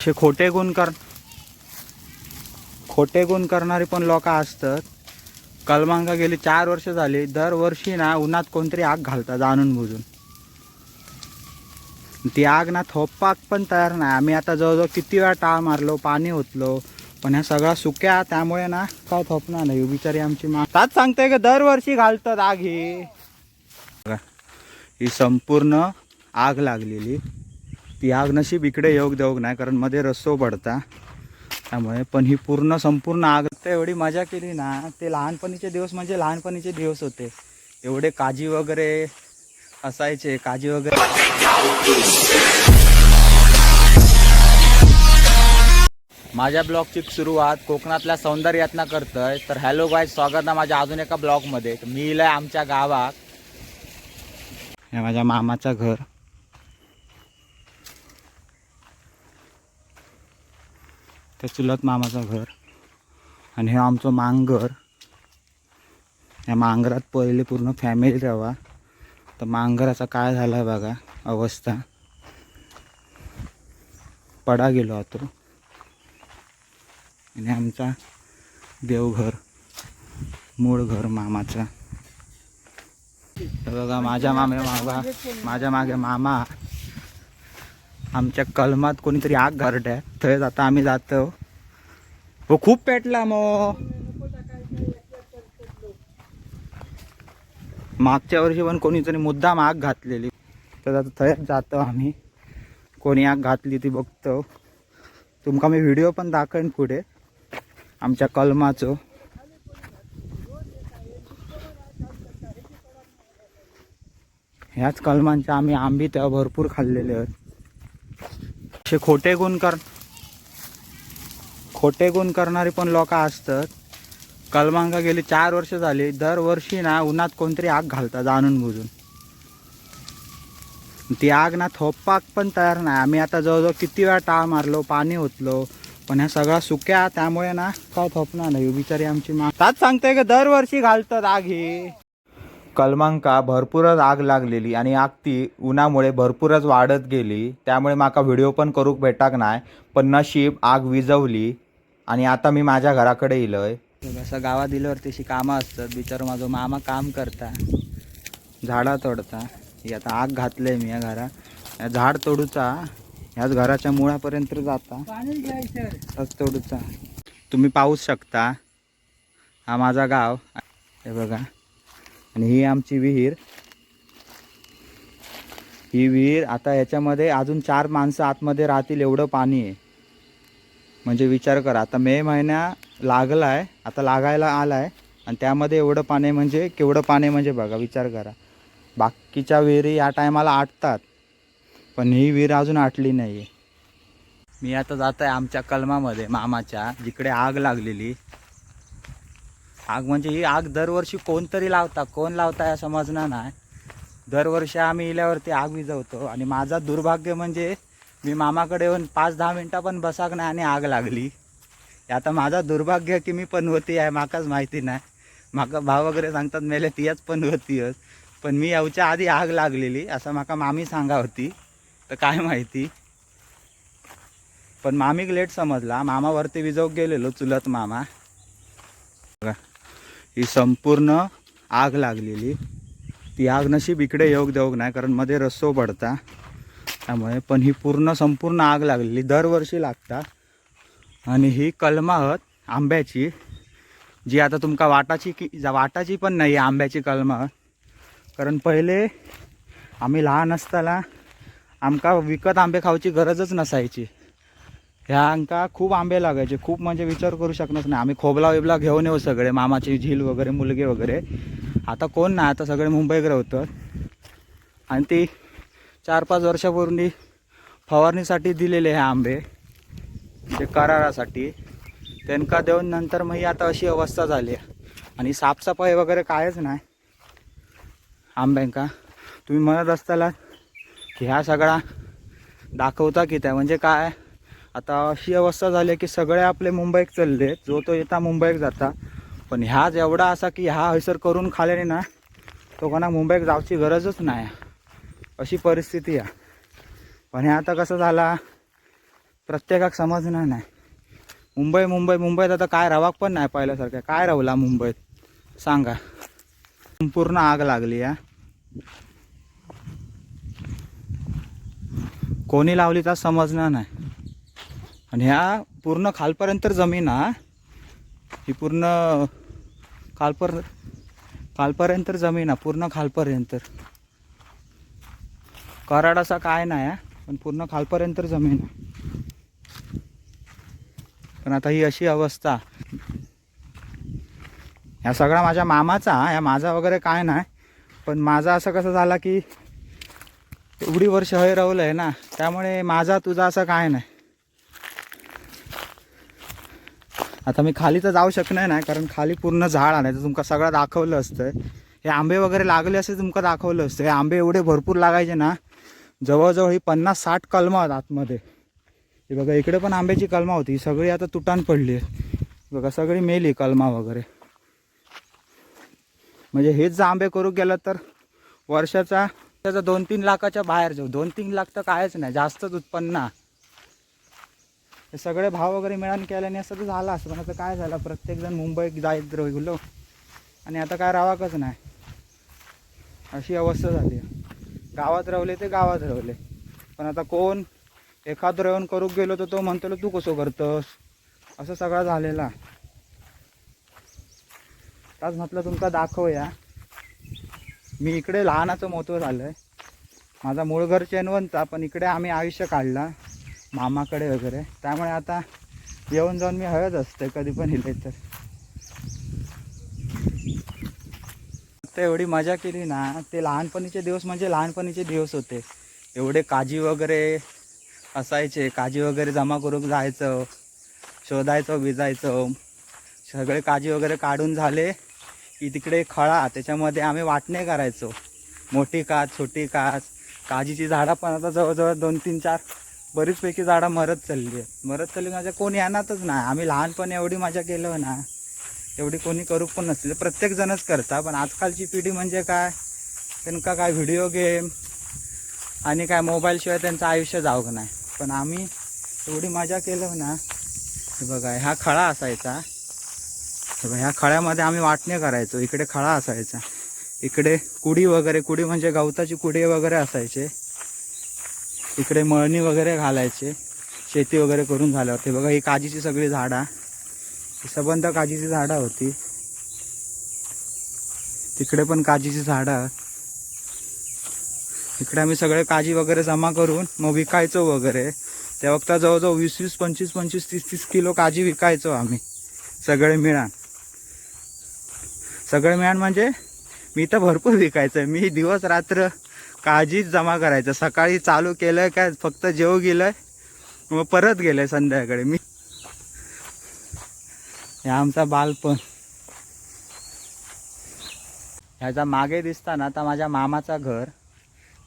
असे खोटे गुण कर खोटे गुण करणारी पण लोक असतात. कलमांका गेली चार वर्ष झाली. दरवर्षी ना उन्हात कोणतरी आग घालतात जाणून बुजून. ती आग ना थोपाक पण तयार नाही. आम्ही आता जवळजवळ किती वेळा टाळ मारलो पाणी ओतलो पण ह्या सगळ्या सुक्या त्यामुळे ना काय थोपणार नाही. बिचारी आमची मा ताच सांगते का दरवर्षी घालतात आग ही. ही संपूर्ण आग लागलेली. ती नशीब इकडे योग देवग नाही कारण मध्ये रस्सो पडता. त्यामुळे पण ही पूर्ण संपूर्ण आग तर एवढी मजा केली ना ते लहानपणीचे दिवस म्हणजे लहानपणीचे दिवस होते. एवढे काजी वगैरे असायचे काजी वगैरे माझ्या ब्लॉगची सुरुवात कोकणातल्या सौंदर्यातना करतोय. तर हॅलो बाय स्वागत ना माझ्या अजून एका ब्लॉगमध्ये. मी इलंय आमच्या गावात. हे माझ्या मामाचं घर. त्या चुलत मामाचं घर. आणि हे आमचं मांगर. या मांगरात पहिले पूर्ण फॅमिली राहा तर मांगराचा काय झाला बघा अवस्था. पडा गेलो होतो आणि आमचा देवघर मूळ घर मामाचा. बघा माझ्या मामे मामा माझ्या मागे मामा. आमच्या कलमात कोणीतरी आग घरट्या थंय आता आम्ही जातो. हो खूप पेटला मग मागच्या वर्षी पण कोणीतरी मुद्दाम आग घातलेली. तर आता थंयच जातो आम्ही. कोणी आग घातली ती बघतो. तुमका मी व्हिडिओ पण दाखवेन पुढे. आमच्या कलमाचो. ह्याच कलमांच्या आम्ही आंबी तेव्हा भरपूर खाल्लेले आहेत. असे खोटे गुण कर खोटे गुण करणारी पण लोक असतात. कलमांका गेली चार वर्ष झाली. दरवर्षी ना उन्हात कोणतरी आग घालतात जाणून बुजून. ती आग ना थोपाक पण तयार नाही. आम्ही आता जवळजवळ किती वेळा टाळ मारलो पाणी ओतलो पण ह्या सगळ्या सुक्या त्यामुळे ना काय थोपणार नाही. बिचारी आमची मा ताच सांगते का? दरवर्षी घालतात आग ही. कलमांका भरपूरच आग लागलेली आणि आग ती उन्हामुळे भरपूरच वाढत गेली. त्यामुळे माका व्हिडिओ पण करूक भेटाक नाही पण नशीब आग विजवली आणि आता मी माझ्या घराकडे इलोय. असं गावात दिल्यावर तशी कामं असतात बिचार माझा मामा काम करता. झाडा तोडता. ही आता आग घातलंय मी या घरा झाड तोडूचा. ह्याच घराच्या मुळापर्यंत जाता. तच तोडूचा. तुम्ही पाहूच शकता. हा माझा गाव. हे बघा. आणि ही आमची विहीर. ही विहीर आता याच्यामध्ये अजून चार माणसं आतमध्ये राहतील एवढं पाणी आहे. म्हणजे विचार करा आता मे महिना लागला आहे आता लागायला आला आहे आणि त्यामध्ये एवढं पाणी म्हणजे केवढं पाणी म्हणजे बघा विचार करा. बाकीच्या विहिरी या टायमाला आटतात पण ही विहीर अजून आटली नाही आहे मी आता जात आहे आमच्या कलमामध्ये मामाच्या जिकडे आग लागलेली. आग म्हणजे ही आग दरवर्षी कोणतरी लावता कोण लावता या समजणार नाही. दरवर्षी आम्ही इल्यावरती आग विजवतो आणि माझा दुर्भाग्य म्हणजे मी मामाकडे येऊन पाच दहा मिनटं पण बसाक नाही आणि आग लागली. आता माझा दुर्भाग्य की मी पण होती आहे माकाच माहिती नाही. माका भाव वगैरे सांगतात मेले तियाच पण पण मी याच्या आधी आग लागलेली असं माका मामी सांगा होती तर काय माहिती. पण मामीक लेट समजला मामावरती विजव गेलेलो चुलत मामा. ही संपूर्ण आग लागलेली. ती आग नशीब इकडे योग देऊक नाही कारण मध्ये रस्सो पडता. त्यामुळे पण ही पूर्ण संपूर्ण आग लागलेली. दरवर्षी लागता. आणि ही कलमाहत आंब्याची जी आता तुमका वाटाची की वाटाची पण नाही आहे आंब्याची कलमाहत. कारण पहिले आम्ही लहान असताना आमका विकत आंबे खाऊची गरजच नसायची. ह्या अंका खूप आंबे लागायचे. खूप म्हणजे विचार करू शकणार नाही. आम्ही खोबला बिबला घेऊन येऊ सगळे मामाची झील वगैरे मुलगे वगैरे. आता कोण नाही? आता सगळे मुंबईकडे होतं आणि ती चार पाच वर्षापूर्वी फवारणीसाठी दिलेले हे आंबे ते करारासाठी. त्यांका देऊन नंतर मग ही आता अशी अवस्था झाली आहे. आणि साफसफाई वगैरे कायच नाही. आंब्यांका. तुम्ही म्हणत असताला की ह्या सगळा दाखवता की त्या? म्हणजे काय? आता अशी अवस्था झाली आहे की सगळे आपले मुंबईत चालले जो तो येता मुंबईत जाता. पण ह्याच एवढा असा की ह्या हैसर करून खाल्याने ना तो कोणा मुंबईत जावची गरजच नाही. अशी परिस्थिती आहे. पण हे आता कसं झाला प्रत्येकाक समजणार नाही. मुंबई मुंबई मुंबईत आता काय रवाक पण नाही पहिल्यासारखं. काय रावला मुंबईत? सांगा. संपूर्ण आग लागली या कोणी लावली तर समजणार नाही. आणि ह्या पूर्ण खालपर्यंत जमीन हा. ही पूर्ण खालपर खालपर्यंत जमीन आहे पूर्ण खालपर्यंत कराड असा काय नाही पण पूर्ण खालपर्यंत जमीन आहे पण आता ही अशी अवस्था. ह्या सगळा माझ्या मामाचा या ह्या माझा वगैरे काय नाही. पण माझा असं कसं झाला की एवढी वर्ष हय रवलं आहे ना. त्यामुळे माझा तुझा असं काय नाही. आता मी खाली तर जाऊ शकणार नाही कारण खाली पूर्ण झाड आणायचं तर तुमका सगळं दाखवलं असतं हे आंबे वगैरे लागले असे तुमका दाखवलं असतं हे आंबे एवढे भरपूर लागायचे ना जवळजवळ ही पन्नास साठ कलम आहेत आतमध्ये. हे बघा इकडे पण आंब्याची कलमा होती. ही सगळी आता तुटान पडली आहे. बघा सगळी मेली कलमा वगैरे. म्हणजे हेच जर आंबे करू गेलं तर वर्षाचा त्याचा दोन तीन लाखाच्या बाहेर जाऊ. दोन तीन लाख तर कायच नाही. जास्तच उत्पन्न सगळे भाव वगैरे मिळान केल्याने असं तर झालं असं. पण आता काय झालं? प्रत्येकजण मुंबईत जायत गेलो आणि आता काय रावाकच नाही. अशी अवस्था झाली. आहे. गावात रवले ते गावात रवले. पण आता कोण एखादं रेवण करू गेलो तर तो म्हणतो तू कसं करतोस? असं सगळं झालेला आहे. आज म्हटलं तुमका दाखवूया. मी इकडे लहानाचं मोठं झालं आहे माझा मूळ घर चेनवनचा पण इकडे आम्ही आयुष्य काढला. मामाकडे वगैरे. त्यामुळे आता येऊन जाऊन मी हळद असते कधी पण इले तर. एवढी मजा केली ना ते लहानपणीचे दिवस म्हणजे लहानपणीचे दिवस होते. एवढे काजी वगैरे असायचे काजी वगैरे जमा करून जायचं शोधायचं विजायचं. सगळे काजी वगैरे काढून झाले की तिकडे खळा त्याच्यामध्ये आम्ही वाटणे करायचो. मोठी काच छोटी काच काजीची झाडं पण आता जवळजवळ दोन तीन चार बरीचपैकी झाडं मरत चालली आहेत. मरत चालली म्हणजे माझ्या कोणी येणारच नाही. आम्ही लहानपण एवढी मजा केलं ना एवढी कोणी करू पण नसते. प्रत्येकजणच करता पण आजकालची पिढी म्हणजे काय? त्यांना काय व्हिडिओ गेम आणि काय मोबाईलशिवाय त्यांचं आयुष्य जावं नाही. पण आम्ही एवढी मजा केलं ना बघा ह्या खळा असायचा. बघा, ह्या खळ्यामध्ये आम्ही वाटणे करायचो. इकडे खळा असायचा. इकडे कुडी वगैरे कुडी म्हणजे गवताची कुडी वगैरे असायचे. इकडे मळणी वगैरे घालायचे शेती वगैरे करून झाल्यावर. ते बघा ही काजीची सगळी झाडं सबंध काजीची झाडं होती. तिकडे पण काजीची झाडं इकडे आम्ही सगळे काजी वगैरे जमा करून मग विकायचो वगैरे. त्या वक्ता जवळजवळ वीस वीस पंचवीस पंचवीस तीस तीस किलो काजी विकायचो आम्ही. सगळे मिळान. सगळे मिळान म्हणजे मी तर भरपूर विकायचं. मी दिवस रात्र काळजीच जमा करायचं. सकाळी चालू केलं काय फक्त जेव गेलंय मग परत गेलंय संध्याकाळी. मी हे आमचा बालपण. ह्याचा मागे दिसता ना आता माझ्या मामाचा घर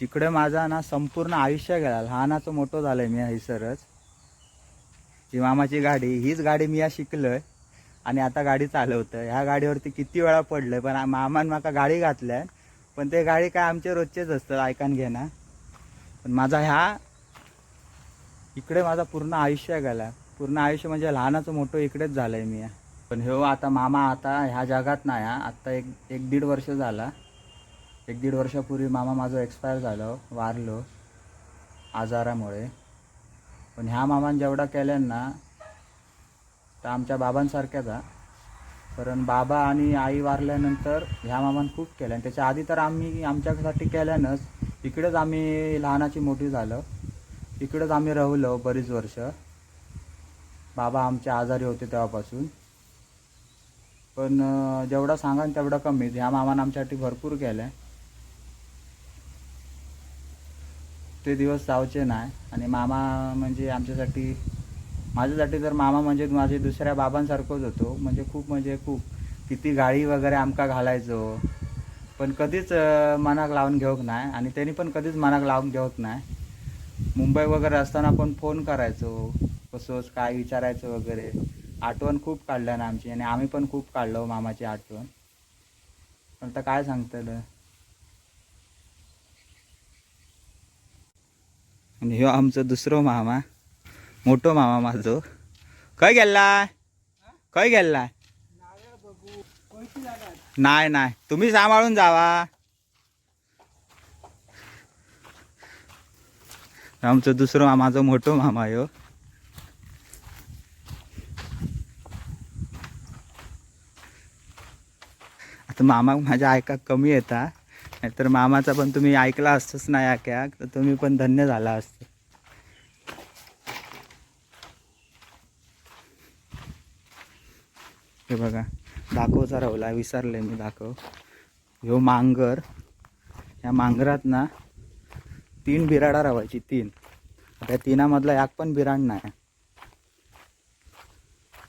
जिकडे माझा ना संपूर्ण आयुष्य गेला. लहानाचं मोठं झालंय मी हैसरच जी मामाची गाडी हीच गाडी मी या शिकलोय. आणि आता गाडी चालवतं ह्या गाडीवरती किती वेळा पडलं पण मामान माका गाडी घातल्या पण ते गाडी काय आमचे रोजचेच असतात ऐकान घेणार पण माझा ह्या इकडे माझा पूर्ण आयुष्य गेला. पूर्ण आयुष्य म्हणजे लहानाचं मोठं इकडेच झालं आहे मी. पण हो आता मामा आता ह्या जगात नाही हा. आत्ता एक एक दीड वर्ष झाला. एक दीड वर्षापूर्वी मामा माझं एक्सपायर झालं वारलो आजारामुळे. पण ह्या मामान जेवढा केल्यान ना तर आमच्या बाबांसारख्याच हा कारण बाबा आणि आई वारल्यानंतर ह्या मामान खूप केल्या आणि त्याच्या आधी तर आम्ही आमच्यासाठी केल्यानंच इकडेच आम्ही लहानाची मोठी झालं. इकडेच आम्ही राहिलो बरीच वर्ष. बाबा आमचे आजारी होते तेव्हापासून. पण जेवढं जेवढा सांगा तेवढं कमीच ह्या मामानं आमच्यासाठी भरपूर केलं ते दिवस जावचे नाही आणि मामा म्हणजे आमच्यासाठी माझ्यासाठी तर मामा म्हणजे माझे दुसऱ्या बाबांसारखंच होतो. म्हणजे खूप म्हणजे खूप किती गाळी वगैरे आमका घालायचो. पण कधीच मनाक लावून घेऊक नाही आणि त्यांनी पण कधीच मनाक लावून घेऊक नाही मुंबई वगैरे असताना पण फोन करायचो. कसोच काय विचारायचं वगैरे. आठवण खूप काढल्या ना आमची. आणि आम्ही पण खूप काढलो मामाची आठवण. पण आता काय सांगतलं? आणि ह्यो आमचं दुसरं मामा. मोठो मामा माझो. खंय गेल्लाय खंय गेल्लाय नाही नाही. तुम्ही सांभाळून जावा. आमचो दुसरो मामाचो मोठो मामा यो हो. आता मामा माझ्या ऐका कमी येता. नाहीतर मामाचा पण तुम्ही ऐकला असतंच नाही आक्याक तर तुम्ही पण धन्य झाला असतं. हे बघा दाखवचा राहुला विसरले मी दाखव. ह्यो मांगर ह्या मांगरात ना तीन बिराडा रवायची तीन. त्या तिनामधला एक पण बिराड नाही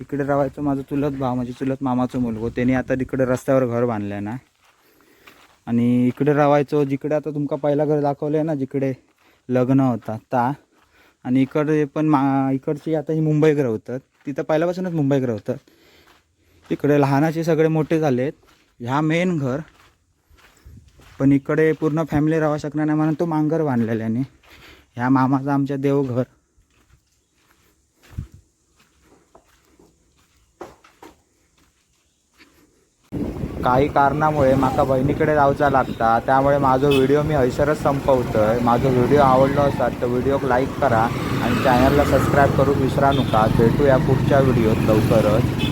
इकडे राहायचं माझं चुलत भाव म्हणजे चुलत मामाचं मुलगो. त्याने आता तिकडे रस्त्यावर घर बांधलंय ना. आणि इकडे राहायचो जिकडे आता तुमका पहिला घर दाखवलंय ना जिकडे लग्न होता ता. आणि इकडे पण मा इकडची आता ही मुंबईक राहतात तिथं पहिल्यापासूनच मुंबईक राहतात तिकडे लहानाचे सगळे मोठे झालेत. ह्या मेन घर. पण इकडे पूर्ण फॅमिली राहू शकणार नाही म्हणून तो मांगर बांधलेल्याने ह्या मामाचं आमच्या देवघर. काही कारणामुळे माका बहिणीकडे जाऊचा लागता. त्यामुळे माझा व्हिडिओ मी हैसरच संपवतोय. माझा व्हिडिओ आवडलो असतात तर व्हिडिओक लाईक करा. आणि चॅनलला सबस्क्राईब करू विसरा नका. भेटूया पुढच्या व्हिडिओत लवकरच.